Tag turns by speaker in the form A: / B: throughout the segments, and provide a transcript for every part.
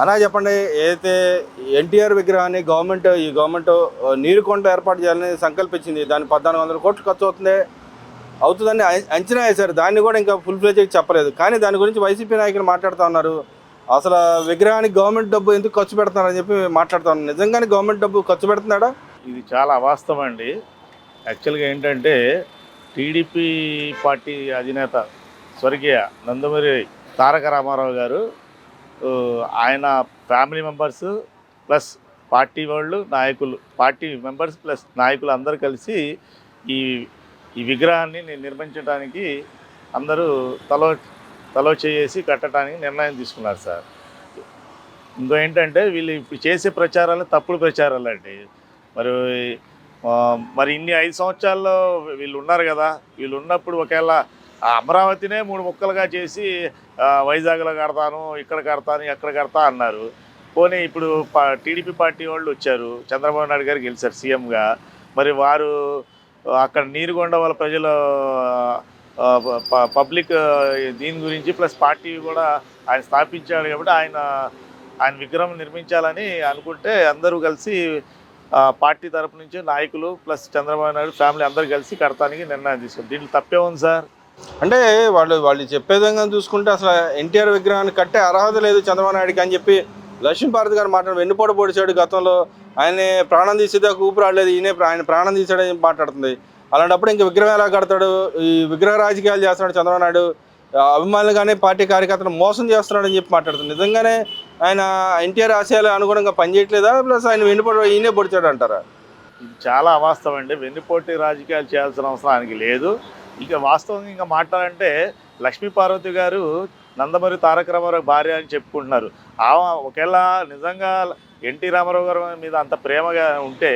A: అలా చెప్పండి ఏదైతే ఎన్టీఆర్ విగ్రహాన్ని గవర్నమెంట్ ఈ గవర్నమెంట్ నీరుకొండ ఏర్పాటు చేయాలని సంకల్పించింది దాని పద్నాలుగు వందల కోట్లు ఖర్చు అవుతుంది. అవుతుందని అంచనా వేశారు. దాన్ని కూడా ఇంకా ఫుల్ ఫ్లెజ్ చెప్పలేదు. కానీ దాని గురించి వైసీపీ నాయకులు మాట్లాడుతూ ఉన్నారు. అసలు విగ్రహానికి గవర్నమెంట్ డబ్బు ఎందుకు ఖర్చు పెడుతున్నారని చెప్పి మాట్లాడుతూ ఉన్నారు. నిజంగానే గవర్నమెంట్ డబ్బు ఖర్చు పెడుతున్నాడా?
B: ఇది చాలా అవాస్తవం అండి. యాక్చువల్గా ఏంటంటే టీడీపీ పార్టీ అధినేత స్వర్గీయ నందమూరి తారక రామారావు గారు ఆయన ఫ్యామిలీ మెంబర్స్ ప్లస్ పార్టీ వాళ్ళు నాయకులు పార్టీ మెంబర్స్ ప్లస్ నాయకులు అందరూ కలిసి ఈ ఈ విగ్రహాన్ని నిర్మించడానికి అందరూ తలో తలో చేసి కట్టడానికి నిర్ణయం తీసుకున్నారు సార్. ఇంకో ఏంటంటే వీళ్ళు ఇప్పుడు చేసే ప్రచారాలు తప్పుడు ప్రచారాలు అండి. మరి మరి ఇన్ని ఐదు సంవత్సరాల్లో వీళ్ళు ఉన్నారు కదా వీళ్ళు ఉన్నప్పుడు ఒకవేళ ఆ అమరావతినే మూడు ముక్కలుగా చేసి వైజాగ్లో కడతాను ఇక్కడ కడతాను ఎక్కడ కడతా అన్నారు. పోనీ ఇప్పుడు టీడీపీ పార్టీ వాళ్ళు వచ్చారు చంద్రబాబు నాయుడు గారు గెలిచారు సీఎంగా. మరి వారు అక్కడ నీరుగొండ వాళ్ళ ప్రజలు పబ్లిక్ దీని గురించి ప్లస్ పార్టీ కూడా ఆయన స్థాపించాడు కాబట్టి ఆయన ఆయన విగ్రహం నిర్మించాలని అనుకుంటే అందరూ కలిసి పార్టీ తరపు నుంచి నాయకులు ప్లస్ చంద్రబాబు నాయుడు ఫ్యామిలీ అందరూ కలిసి కడతానికి నిర్ణయం తీసుకుంది దీంట్లో తప్పే ఉంది సార్?
A: అంటే వాళ్ళు వాళ్ళు చెప్పే విధంగా చూసుకుంటే అసలు ఎన్టీఆర్ విగ్రహాన్ని కట్టే అర్హత లేదు చంద్రబాబు నాయుడుకి అని చెప్పి లక్ష్మీభారతి గారు మాట్లాడు వెన్నుపోటు పొడిచాడు గతంలో. ఆయన ప్రాణం తీసేదాకా ఊపిరి రాలేదు ఈయనే ఆయన ప్రాణం తీసాడని మాట్లాడుతుంది. అలాంటప్పుడు ఇంక విగ్రహం ఎలా కడతాడు? ఈ విగ్రహ రాజకీయాలు చేస్తున్నాడు చంద్రబాబు నాయుడు. అభిమానులుగానే అభిమానులు కానీ పార్టీ కార్యకర్తలు మోసం చేస్తున్నాడని చెప్పి మాట్లాడుతుంది. నిజంగానే ఆయన ఎన్టీఆర్ ఆశయాలు అనుగుణంగా పనిచేయట్లేదా? ప్లస్ ఆయన వెన్నుపోటు ఈయనే పొడిచాడు అంటారా?
B: చాలా అవాస్తవం అండి. వెన్నుపోటీ రాజకీయాలు చేయాల్సిన అవసరం ఆయనకి లేదు. ఇక వాస్తవంగా ఇంకా మాట్లాడంటే లక్ష్మీపార్వతి గారు నందమూరి తారక రామారావు భార్య అని చెప్పుకుంటున్నారు. ఆమె ఒకవేళ నిజంగా ఎన్టీ రామారావు గారు మీద అంత ప్రేమగా ఉంటే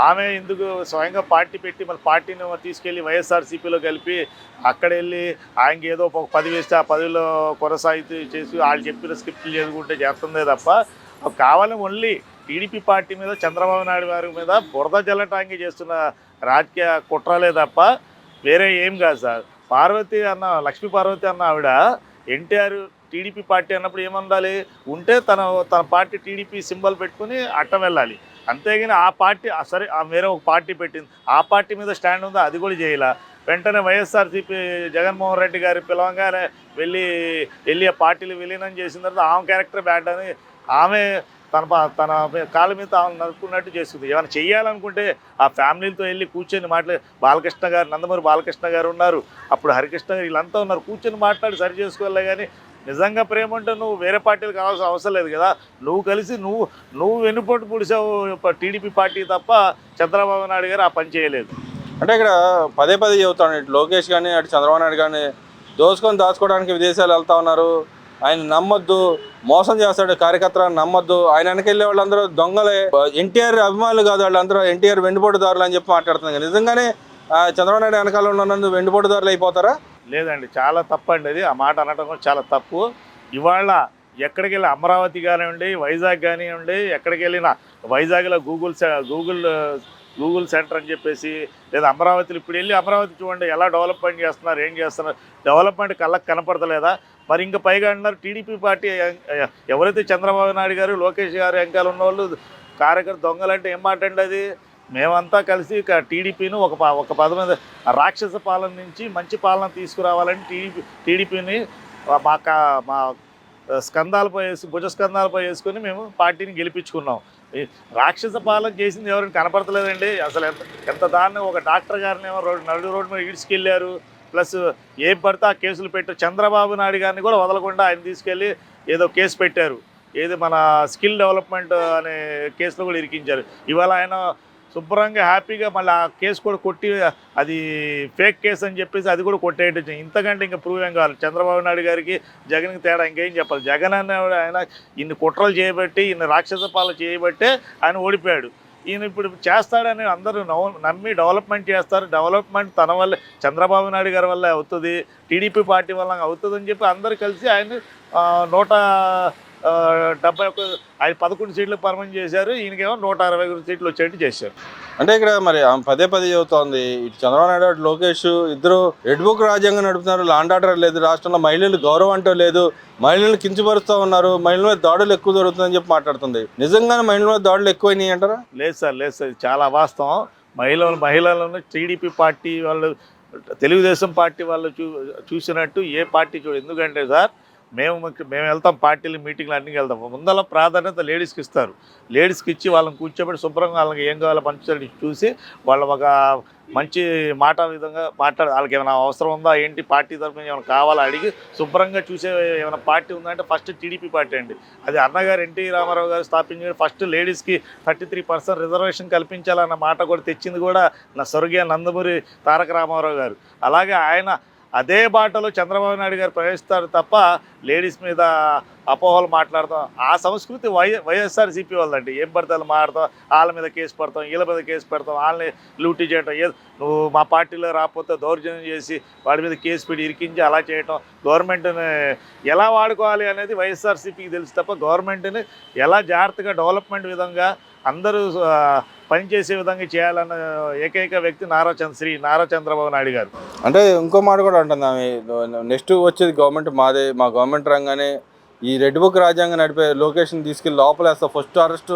B: ఆమె ఎందుకు స్వయంగా పార్టీ పెట్టి మళ్ళీ పార్టీని తీసుకెళ్ళి వైఎస్ఆర్సీపీలో కలిపి అక్కడ వెళ్ళి ఆయనకి ఏదో ఒక పదవి ఇస్తే ఆ పదవిలో కొనసాగితూ చేసి వాళ్ళు చెప్పిన స్క్రిప్ట్లు చదువుకుంటే చేస్తుందే తప్ప కావాలి కావాలని ఓన్లీ టీడీపీ పార్టీ మీద చంద్రబాబు నాయుడు గారి మీద బురద జల్లటానికి చేస్తున్న రాజకీయ కుట్రలే తప్ప వేరే ఏం కాదు సార్. పార్వతి అన్న లక్ష్మీ పార్వతి అన్న ఆవిడ ఎన్టీఆర్ టీడీపీ పార్టీ అన్నప్పుడు ఏమందాలి ఉంటే తన తన పార్టీ టీడీపీ సింబల్ పెట్టుకుని అట్టం వెళ్ళాలి. అంతేగాని ఆ పార్టీ సరే ఆ వేరే ఒక పార్టీ పెట్టింది. ఆ పార్టీ మీద స్టాండ్ ఉందో? అది కూడా చేయాల. వెంటనే వైఎస్ఆర్సీపీ జగన్మోహన్ రెడ్డి గారి పిలవంగానే వెళ్ళి వెళ్ళి ఆ పార్టీలు విలీనం చేసిన తర్వాత ఆమె క్యారెక్టర్ బ్యాడ్ అని ఆమె తన ప- తన కాళ్ళ మీద ఆమె నడుపుకున్నట్టు చేస్తుంది. ఏమైనా చెయ్యాలనుకుంటే ఆ ఫ్యామిలీతో వెళ్ళి కూర్చొని మాట్లాడి బాలకృష్ణ గారు నందమూరి బాలకృష్ణ గారు ఉన్నారు. అప్పుడు హరికృష్ణ గారు వీళ్ళంతా ఉన్నారు. కూర్చొని మాట్లాడి సరి చేసుకోవాలి కానీ నిజంగా ప్రేమ అంటే నువ్వు వేరే పార్టీలు కావాల్సిన అవసరం లేదు కదా. నువ్వు కలిసి నువ్వు నువ్వు వెన్నుపోటు పుడిసావు టీడీపీ పార్టీ తప్ప చంద్రబాబు నాయుడు గారు ఆ పని చేయలేదు.
A: అంటే ఇక్కడ పదే పదే చెబుతాను. ఇటు లోకేష్ కానీ అటు చంద్రబాబు నాయుడు కానీ దోచుకొని దాచుకోవడానికి విదేశాలు వెళ్తా ఉన్నారు. ఆయన నమ్మొద్దు మోసం చేస్తాడు కార్యకర్తలను నమ్మొద్దు. ఆయన వెనకెళ్ళే వాళ్ళందరూ దొంగలే. ఎన్టీఆర్ అభిమానులు కాదు వాళ్ళందరూ ఎన్టీఆర్ వెండిపోటుదారులు అని చెప్పి మాట్లాడుతున్నారు. నిజంగానే చంద్రబాబు నాయుడు వెనకాల ఉన్నందు వెండిపోటుదారులు అయిపోతారా?
B: లేదండి చాలా తప్పు అండి అది. ఆ మాట అనడం చాలా తప్పు. ఇవాళ ఎక్కడికి వెళ్ళి అమరావతి కానివ్వండి వైజాగ్ కానివ్వండి ఎక్కడికి వెళ్ళినా వైజాగ్లో గూగుల్ గూగుల్ గూగుల్ సెంటర్ అని చెప్పేసి లేదా అమరావతిలో ఇప్పుడు వెళ్ళి అమరావతి చూడండి ఎలా డెవలప్మెంట్ చేస్తున్నారు ఏం చేస్తున్నారు. డెవలప్మెంట్ కళ్ళకి కనపడతలేదా? మరి ఇంకా పైగా అంటున్నారు టీడీపీ పార్టీ ఎవరైతే చంద్రబాబు నాయుడు గారు లోకేష్ గారు వెంకాల ఉన్న వాళ్ళు కార్యకర్త దొంగలంటే ఏం మాట అండి అది? మేమంతా కలిసి టీడీపీని ఒక ప- ఒక పద మీద రాక్షస పాలన నుంచి మంచి పాలన తీసుకురావాలని టీడీపీ టీడీపీని మా కా మా స్కందాలపై వేసి భుజ స్కందాలపై వేసుకొని మేము పార్టీని గెలిపించుకున్నాం. ఈ రాక్షస పాలన చేసింది ఎవరిని కనపడతలేదండి. అసలు ఎంత ఎంత దాన్ని ఒక డాక్టర్ గారిని ఏమో రోడ్డు నడు రోడ్డు మీద ఈడ్చుకెళ్ళారు. ప్లస్ ఏం పడితే ఆ కేసులు పెట్టారు. చంద్రబాబు నాయుడు గారిని కూడా వదలకుండా ఆయన తీసుకెళ్ళి ఏదో కేసు పెట్టారు. ఏది మన స్కిల్ డెవలప్మెంట్ అనే కేసులో కూడా ఇరికించారు. ఇవాళ ఆయన శుభ్రంగా హ్యాపీగా మళ్ళీ ఆ కేసు కూడా కొట్టి అది ఫేక్ కేసు అని చెప్పేసి అది కూడా కొట్టేయటం ఇంతకంటే ఇంకా ప్రూవ్ ఏం కావాలి? చంద్రబాబు నాయుడు గారికి జగన్కి తేడా ఇంకేం చెప్పాలి? జగన్ అనే ఆయన ఇన్ని కుట్రలు చేయబట్టి ఇన్ని రాక్షస పాలన చేయబట్టే ఆయన ఓడిపోయాడు. ఈయన ఇప్పుడు చేస్తాడని అందరూ నవ్ నమ్మి డెవలప్మెంట్ చేస్తారు. డెవలప్మెంట్ తన వల్ల చంద్రబాబు నాయుడు గారి వల్ల అవుతుంది. టీడీపీ పార్టీ వల్ల అవుతుంది అని చెప్పి అందరు కలిసి ఆయన నూట డెబ్బై ఒక్క ఆయన పదకొండు సీట్లు పర్మనెంట్ చేశారు. ఈయనకేమో నూట అరవై సీట్లు వచ్చేట్టు చేశారు.
A: అంటే ఇక్కడ మరి పదే పదే చెబుతోంది ఇటు చంద్రబాబు నాయుడు అటు లోకేష్ ఇద్దరు రెడ్ బుక్ రాజ్యాంగం నడుపుతున్నారు. లాండ్ ఆర్డర్ లేదు రాష్ట్రంలో మహిళలు గౌరవం అంటూ లేదు. మహిళలను కించపరుస్తూ ఉన్నారు. మహిళల మీద దాడులు ఎక్కువ జరుగుతుందని చెప్పి మాట్లాడుతుంది. నిజంగానే మహిళల మీద దాడులు ఎక్కువైనాయి అంటారా?
B: లేదు సార్ లేదు సార్. చాలా అవాస్తవం మహిళలు మహిళలను టీడీపీ పార్టీ వాళ్ళు తెలుగుదేశం పార్టీ వాళ్ళు చూ చూసినట్టు ఏ పార్టీ చూడు. ఎందుకంటే సార్ మేము మేము వెళ్తాం పార్టీలు మీటింగ్లు అన్నీ వెళ్తాం. ముందల ప్రాధాన్యత లేడీస్కి ఇస్తారు. లేడీస్కి ఇచ్చి వాళ్ళని కూర్చోబెట్టి శుభ్రంగా వాళ్ళకి ఏం కావాలో పంచుతారు చూసి వాళ్ళ ఒక మంచి మాట విధంగా మాట్లాడ వాళ్ళకి ఏమైనా అవసరం ఉందా ఏంటి పార్టీ తరఫున ఏమైనా కావాలా అడిగి శుభ్రంగా చూసే ఏమైనా పార్టీ ఉందంటే ఫస్ట్ టీడీపీ పార్టీ అండి. అది అన్నగారు ఎన్టీ రామారావు గారు స్థాపించిన ఫస్ట్ లేడీస్కి థర్టీ త్రీ పర్సెంట్ రిజర్వేషన్ కల్పించాలన్న మాట కూడా తెచ్చింది కూడా నా స్వర్గీయ నందమూరి తారక రామారావు గారు. అలాగే ఆయన అదే బాటలో చంద్రబాబు నాయుడు గారు ప్రవేశిస్తారు తప్ప లేడీస్ మీద అపోహలు మాట్లాడతాం. ఆ సంస్కృతి వై వైఎస్ఆర్సీపీ వాళ్ళండి ఏం పడితే మాడతాం వాళ్ళ మీద కేసు పెడతాం. వీళ్ళ మీద కేసు పెడతాం. వాళ్ళని లూటీ చేయటం. ఏ నువ్వు మా పార్టీలో రాకపోతే దౌర్జన్యం చేసి వాడి మీద కేసు పెట్టి ఇరికించి అలా చేయటం. గవర్నమెంట్ని ఎలా వాడుకోవాలి అనేది వైఎస్ఆర్సీపీకి తెలుసు తప్ప గవర్నమెంట్ని ఎలా జాగ్రత్తగా డెవలప్మెంట్ విధంగా అందరూ పనిచేసే విధంగా చేయాలన్న ఏకైక వ్యక్తి నారా చంద్ర శ్రీ నారా చంద్రబాబు నాయుడు గారు.
A: అంటే ఇంకో మాట కూడా అంటుంది నెక్స్ట్ వచ్చేది గవర్నమెంట్ మాదే మా గవర్నమెంట్ రంగానే ఈ రెడ్ బుక్ రాజ్యాంగం నడిపే లొకేషన్ తీసుకెళ్ళి లోపలేస్తా ఫస్ట్ అరెస్ట్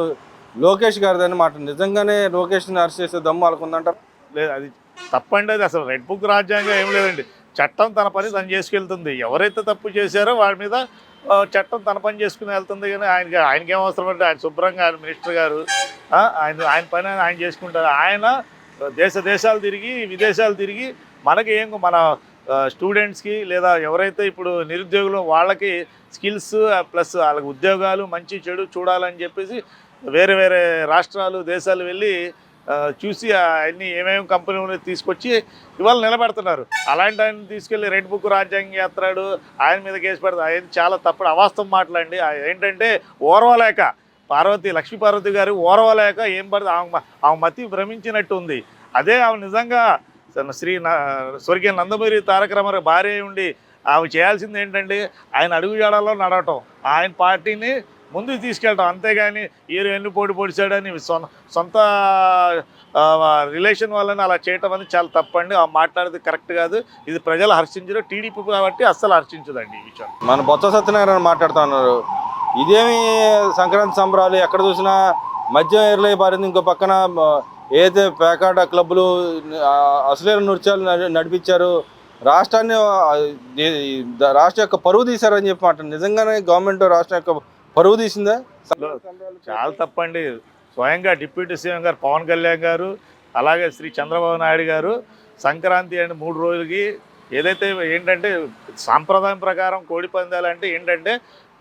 A: లోకేష్ గారిదని మాట. నిజంగానే లోకేష్ని అరెస్ట్ చేసే దమ్ము వాళ్ళకుందంటారు?
B: లేదు అది తప్పండి అది అసలు రెడ్ బుక్ రాజ్యాంగం ఏం లేదండి. చట్టం తన పని తను చేసుకెళ్తుంది. ఎవరైతే తప్పు చేశారో వాడి మీద చట్టం తన పని చేసుకుని వెళ్తుంది కానీ ఆయనకి ఆయనకేం అవసరం అంటే ఆయన శుభ్రంగా ఆయన మినిస్టర్ గారు ఆయన ఆయన పని ఆయన చేసుకుంటారు. ఆయన దేశ దేశాలు తిరిగి విదేశాలు తిరిగి మనకి ఏం మన స్టూడెంట్స్కి లేదా ఎవరైతే ఇప్పుడు నిరుద్యోగులు వాళ్ళకి స్కిల్స్ ప్లస్ వాళ్ళకి ఉద్యోగాలు మంచి చెడు చూడాలని చెప్పేసి వేరే వేరే రాష్ట్రాలు దేశాలు వెళ్ళి చూసి అన్ని ఏమేమి కంపెనీ ఉన్నాయి తీసుకొచ్చి ఇవాళ నిలబెడుతున్నారు. అలాంటి ఆయన తీసుకెళ్ళి రెడ్ బుక్ రాజ్యాంగం చేస్తాడు ఆయన మీద కేసు పెడతాడు ఆయన చాలా తప్పుడు అవాస్తవం మాట్లాడండి ఏంటంటే ఓర్వలేక పార్వతి లక్ష్మీ పార్వతి గారు ఓర్వలేక ఏం పడితే ఆమె ఆమె మతి భ్రమించినట్టు ఉంది. అదే ఆమె నిజంగా శ్రీ స్వర్గీయ నందమూరి తారక రామారావు భార్య ఉండి ఆమె చేయాల్సింది ఏంటంటే ఆయన అడుగుజాడల్లో నడవటం. ఆయన పార్టీని ముందుకు తీసుకెళ్ళటం అంతేగాని ఈరు ఎన్ని పోటీ పొడిచాడని సొంత సొంత రిలేషన్ వల్లనే అలా చేయటం అనేది చాలా తప్పండి. ఆ మాట్లాడేది కరెక్ట్ కాదు. ఇది ప్రజలు హర్షించరు టీడీపీ కాబట్టి అస్సలు హర్షించదండి ఈ విషయం.
A: మన బొత్స సత్యనారాయణ మాట్లాడుతున్నారు ఇదేమి సంక్రాంతి సంబరాలు ఎక్కడ చూసినా మద్యం ఎర్లై పారింది. ఇంకో పక్కన ఏదైతే పేకాట క్లబ్బులు ఆ, నృత్యాలు నడిపించారు రాష్ట్రాన్ని రాష్ట్ర యొక్క పరువు తీశారని చెప్పి మాట. నిజంగానే గవర్నమెంట్ రాష్ట్రం యొక్క పరువు తీసిందా?
B: చాలా తప్పండి. స్వయంగా డిప్యూటీ సీఎం గారు పవన్ కళ్యాణ్ గారు అలాగే శ్రీ చంద్రబాబు నాయుడు గారు సంక్రాంతి అండ్ మూడు రోజులకి ఏదైతే ఏంటంటే సాంప్రదాయం ప్రకారం కోడి పందాలు అంటే ఏంటంటే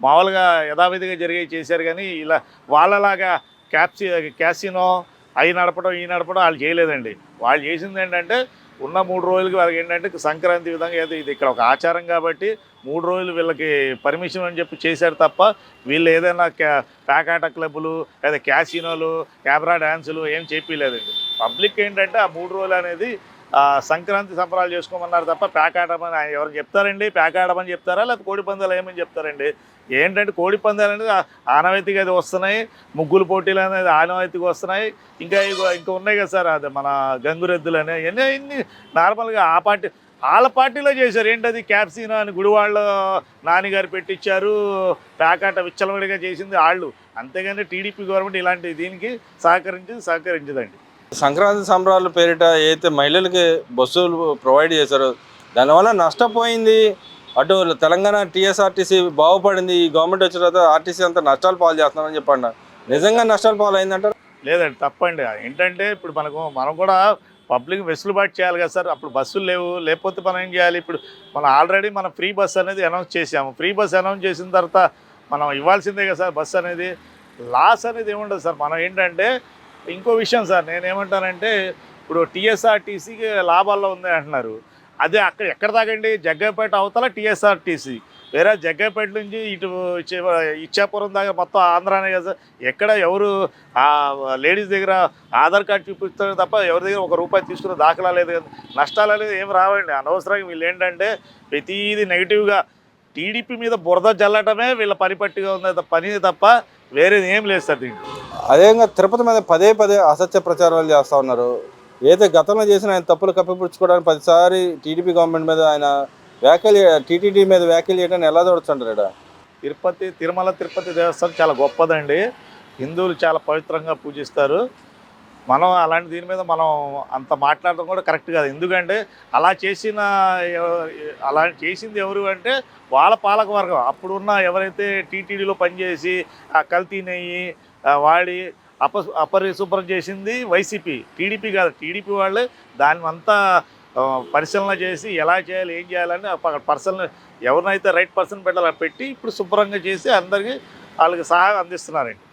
B: మామూలుగా యథావిధిగా జరిగే చేశారు కానీ ఇలా వాళ్ళలాగా క్యాప్సి క్యాసినో అవి నడపడం ఈ నడపడం వాళ్ళు చేయలేదండి. వాళ్ళు చేసింది ఏంటంటే ఉన్న మూడు రోజులకి వాళ్ళకి ఏంటంటే సంక్రాంతి విధంగా ఏదో ఇది ఇక్కడ ఒక ఆచారం కాబట్టి మూడు రోజులు వీళ్ళకి పర్మిషన్ అని చెప్పి చేశారు తప్ప వీళ్ళు ఏదైనా క్యా ప్యాకాట క్లబ్బులు లేదా క్యాసినోలు కెమెరా డ్యాన్సులు ఏం చెప్పలేదండి పబ్లిక్ ఏంటంటే ఆ మూడు రోజులు అనేది సంక్రాంతి సంబరాలు చేసుకోమన్నారు తప్ప ప్యాక్ ఆడమని ఎవరు చెప్తారండి? ప్యాక్ ఆడమని చెప్తారా? లేకపోతే కోడి పందాలు ఏమని చెప్తారండి? ఏంటంటే కోడి పందాలు అనేది ఆనవాయితీగా అది వస్తున్నాయి ముగ్గులు పోటీలు అనేది ఆనవాయితీగా వస్తున్నాయి. ఇంకా ఇంకా ఉన్నాయి కదా సార్ అది మన గంగురెద్దులు అనేవి ఎన్ని ఇన్ని నార్మల్గా ఆ పార్టీ వాళ్ళ పార్టీలో చేశారు. ఏంటది? క్యాప్సినో అని గుడివాళ్ళ నాన్నగారు పెట్టించారు ప్యాకాట విచ్చలవిడిగా చేసింది వాళ్ళు. అంతేగాని టీడీపీ గవర్నమెంట్ ఇలాంటి దీనికి సహకరించింది సహకరించదండి.
A: సంక్రాంతి సంబరాల పేరిట ఏదైతే మహిళలకి బస్సులు ప్రొవైడ్ చేశారో దానివల్ల నష్టపోయింది. అటు తెలంగాణ టీఎస్ఆర్టీసీ బాగుపడింది ఈ గవర్నమెంట్ వచ్చిన తర్వాత ఆర్టీసీ అంతా నష్టాలు పాలు చేస్తున్నారని చెప్పండి. నిజంగా నష్టాలు పాలు అయిందంటారు?
B: లేదండి తప్పండి. ఏంటంటే ఇప్పుడు మనకు మనం కూడా పబ్లిక్ వెసులుబాటు చేయాలి కదా సార్. అప్పుడు బస్సులు లేవు లేకపోతే మనం ఏం చేయాలి? ఇప్పుడు మనం ఆల్రెడీ మనం ఫ్రీ బస్ అనేది అనౌన్స్ చేసాము ఫ్రీ బస్ అనౌన్స్ చేసిన తర్వాత మనం ఇవ్వాల్సిందే కదా సార్ బస్సు అనేది. లాస్ అనేది ఏముండదు సార్. మనం ఏంటంటే ఇంకో విషయం సార్. నేనేమంటానంటే ఇప్పుడు టీఎస్ఆర్టీసీకి లాభాల్లో ఉంది అంటున్నారు. అదే అక్కడ ఎక్కడ తాగండి? జగ్గైపేట అవతల టీఎస్ఆర్టీసీ. వేరే జగ్గైపేట నుంచి ఇటు ఇచ్చే- ఇచ్చాపురం దాకా మొత్తం ఆంధ్రానే కదా ఎక్కడ ఎవరు ఆ లేడీస్ దగ్గర ఆధార్ కార్డు చూపిస్తారు తప్ప ఎవరి దగ్గర ఒక రూపాయి తీసుకున్న దాఖలా లేదు కదా. నష్టాలు లేదు ఏం రావండి. అనవసరంగా వీళ్ళు ఏంటంటే ప్రతీది నెగిటివ్గా టీడీపీ మీద బురద జల్లటమే వీళ్ళ పని పట్టిగా ఉంది పని తప్ప వేరేది ఏం లేదు సార్ దీంట్లో
A: అదేవిధంగా తిరుపతి మీద పదే పదే అసత్య ప్రచారాలు చేస్తూ ఉన్నారు. ఏదైతే గతంలో చేసిన ఆయన తప్పులు కప్పిపుచ్చుకోవడానికి పదిసారి టీడీపీ గవర్నమెంట్ మీద ఆయన వ్యాఖ్యలు టీటీడీ మీద వ్యాఖ్యలు చేయడానికి ఎలా చూడొచ్చు
B: తిరుపతి తిరుమల తిరుపతి దేవస్థానం చాలా గొప్పదండి. హిందువులు చాలా పవిత్రంగా పూజిస్తారు. మనం అలాంటి దీని మీద మనం అంత మాట్లాడడం కూడా కరెక్ట్ కాదు. ఎందుకంటే అలా చేసిన అలా చేసింది ఎవరు అంటే వాళ్ళ పాలక వర్గం. అప్పుడున్న ఎవరైతే టీటీడీలో పనిచేసి ఆ కల్తీ నెయ్యి వాడి అప అపరిశుభ్రం చేసింది వైసీపీ. టీడీపీ కాదు టీడీపీ వాళ్ళే దాన్ని అంతా పరిశీలన చేసి ఎలా చేయాలి ఏం చేయాలని పర్సన్ ఎవరినైతే రైట్ పర్సన్ పెట్టాలని పెట్టి ఇప్పుడు శుభ్రంగా చేసి అందరికీ వాళ్ళకి సహాయం అందిస్తున్నారండి.